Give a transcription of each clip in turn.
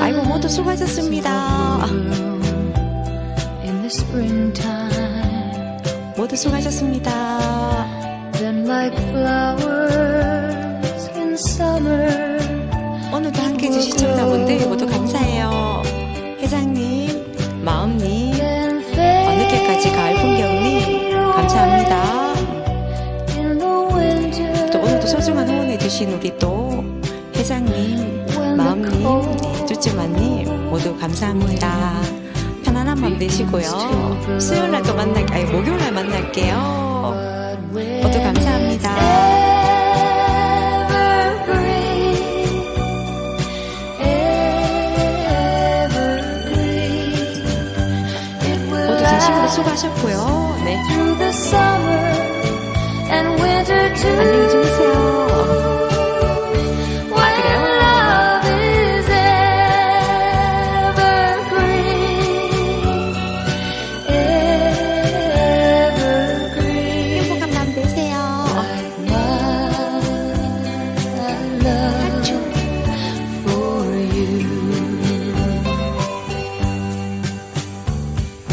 아이고 모두 수고하셨습니다. 모두 수고하셨습니다. 오늘도 함께 해주신 시청자분들 모두 감사해요. 회장님, 마음님, 어느덧까지 가을 풍경님 감사합니다. 또 오늘도 소중한 후원해주신 우리 또 회장님, 마음님, 네, 쭈쭈마님 모두 감사합니다. 편안한 밤 되시고요. 수요일 날 또 만날, 아니 목요일 날 만날게요. 모두 감사합니다. 수고하셨고요. 네, 안녕히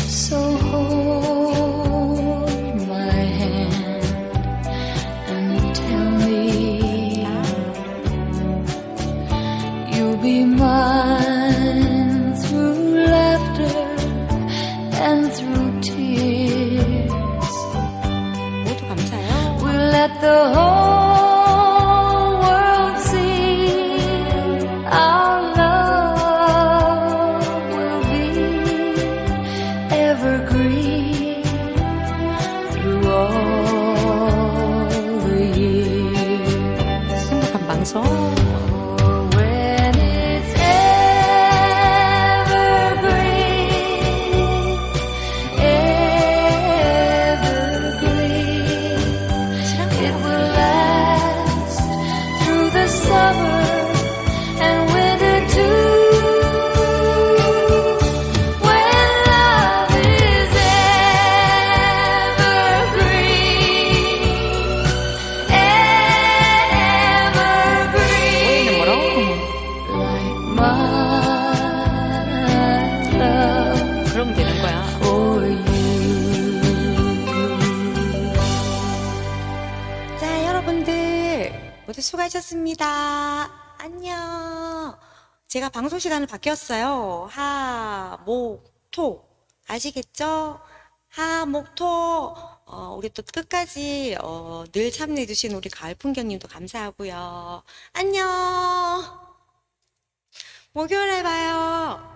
so whole. evergreen through all the years. 행복한 방송. 수고하셨습니다. 안녕. 제가 방송 시간을 바뀌었어요. 하, 목, 토. 아시겠죠? 하, 목, 토. 어, 우리 또 끝까지 어, 늘 참여해주신 우리 가을 풍경님도 감사하고요. 안녕. 목요일에 봐요.